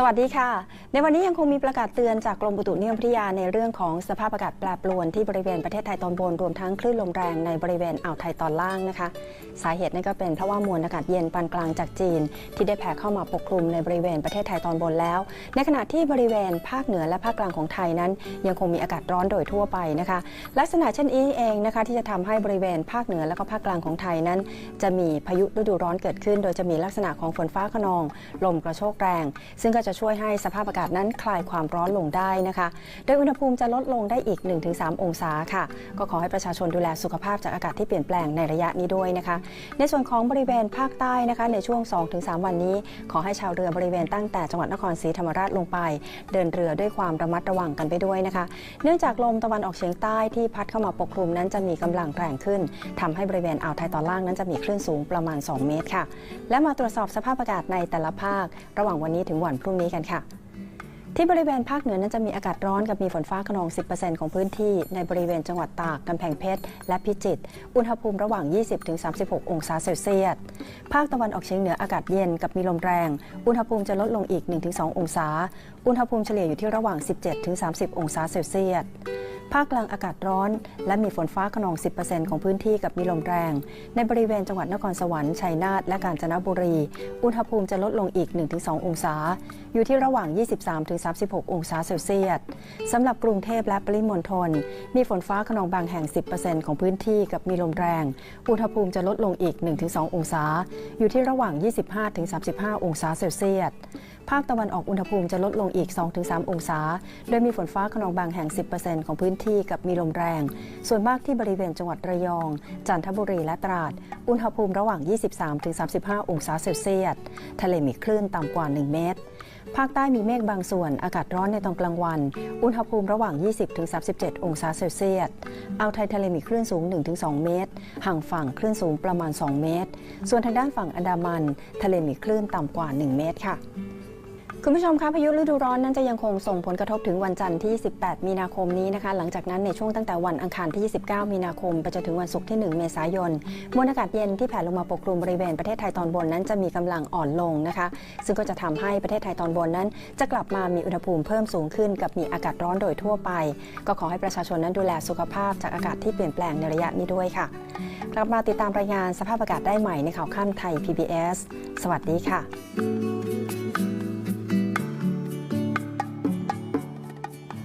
สวัสดีค่ะ ในวันนี้ยังคงมีประกาศเตือนจากกรมอุตุนิยมวิทยาในเรื่องของสภาพอากาศแปรปรวนที่บริเวณประเทศไทยตอนบนรวมทั้งคลื่นลมแรงในบริเวณอ่าวไทยตอนล่างนะคะ สาเหตุนั่นก็เป็นเพราะว่ามวลอากาศเย็นปานกลางจากจีน ที่ได้แผ่เข้ามาปกคลุมในบริเวณประเทศไทยตอนบนแล้ว ในขณะที่บริเวณภาคเหนือและภาคกลางของไทยนั้น ยังคงมีอากาศร้อนโดยทั่วไปนะคะ ลักษณะเช่นนี้เองนะคะที่จะทำให้บริเวณภาคเหนือและก็ภาคกลางของไทยนั้น จะมีพายุฤดูร้อนเกิดขึ้น โดยจะมีลักษณะของฝนฟ้าขนอง ลมกระโชกแรง ซึ่งก็จะช่วยให้สภาพอากาศนั้นคลายความร้อนลงได้นะคะ โดยอุณหภูมิจะลดลงได้อีก 1-3 องศาค่ะ ก็ขอให้ประชาชนดูแลสุขภาพจากอากาศที่เปลี่ยนแปลงในระยะนี้ด้วยนะคะ ในส่วนของบริเวณภาคใต้นะคะ ในช่วง 2-3 วันนี้ ขอให้ชาวเรือบริเวณตั้งแต่จังหวัดนครศรีธรรมราชลงไป เดินเรือด้วยความระมัดระวังกันไปด้วยนะคะ เนื่องจากลมตะวันออกเฉียงใต้ที่พัดเข้ามาปกคลุมนั้นจะมีกำลังแรงขึ้นทำให้บริเวณอ่าวไทยตอนล่างนั้นจะมีคลื่นสูงประมาณ 2 เมตรค่ะ และมาตรวจสอบสภาพอากาศในแต่ละภาค ระหว่างวันนี้ถึงวันพรุ่งนี้กันค่ะ ที่บริเวณภาคเหนือนั้นจะมีอากาศร้อนกับมีฝนฟ้าขนอง 10%ของพื้นที่ในบริเวณจังหวัดตาก กำแพงเพชร และพิจิตร อุณหภูมิระหว่าง 20-36 องศาเซลเซียส ภาคตะวันออกเฉียงเหนืออากาศเย็นกับมีลมแรง อุณหภูมิจะลดลงอีก 1-2 องศา อุณหภูมิเฉลี่ยอยู่ที่ระหว่าง 17-30 องศาเซลเซียส ภาคกลางอากาศร้อน และมีฝนฟ้าขนอง 10%ของพื้นที่กับมีลมแรง ในบริเวณจังหวัดนครสวรรค์ชัยนาทและกาญจนบุรี อุณหภูมิจะลดลงอีก 1-2 องศา อยู่ที่ระหว่าง 23-36 องศาเซลเซียสสำหรับกรุงเทพและปริมณฑลมีฝนฟ้าขนองบางแห่ง 10%ของพื้นที่กับมีลมแรง อุณหภูมิจะลดลงอีก 1-2 องศา อยู่ที่ระหว่าง 25-35 องศาเซลเซียส ภาคตะวันออกอุณหภูมิจะลดลงอีก 2-3 องศา โดยมีฝนฟ้าขนองบางแห่ง 10%ของพื้นที่กับมีลมแรง ส่วนมากที่บริเวณจังหวัดระยอง จันทบุรีและตราด อุณหภูมิระหว่าง 23-35 องศาเซลเซียส ทะเลมีคลื่นต่ำกว่า 1 เมตรภาคใต้มีเมฆบางส่วน อากาศร้อนในตอนกลางวัน อุณหภูมิระหว่าง 20-37 องศาเซลเซียส อ่าวไทยทะเลมีคลื่นสูง 1-2 เมตร ห่างฝั่งคลื่นสูงประมาณ 2 เมตร ส่วนทางด้านฝั่งอันดามัน ทะเลมีคลื่นต่ำกว่า 1 เมตรค่ะ คุณผู้ชมคะพายุฤดูร้อนนั้นจะยังคงส่งผลกระทบถึงวันจันทร์ที่ 18 มีนาคมนี้นะคะ หลังจากนั้นในช่วงตั้งแต่วันอังคารที่ 29 มีนาคมไปจนถึงวันศุกร์ที่ 1 เมษายนมวลอากาศเย็นที่แผ่ลงมาปกคลุมบริเวณประเทศไทยตอนบนนั้นจะมีกำลังอ่อนลงนะคะ ซึ่งก็จะทำให้ประเทศไทยตอนบนนั้น จะกลับมามีอุณหภูมิเพิ่มสูงขึ้น กับมีอากาศร้อนโดยทั่วไป ก็ขอให้ประชาชนนั้นดูแลสุขภาพจากอากาศที่เปลี่ยนแปลงในระยะนี้ด้วยค่ะกลับมาติดตามรายงานสภาพอากาศได้ใหม่ในข่าวค่ำไทย PBS สวัสดีค่ะ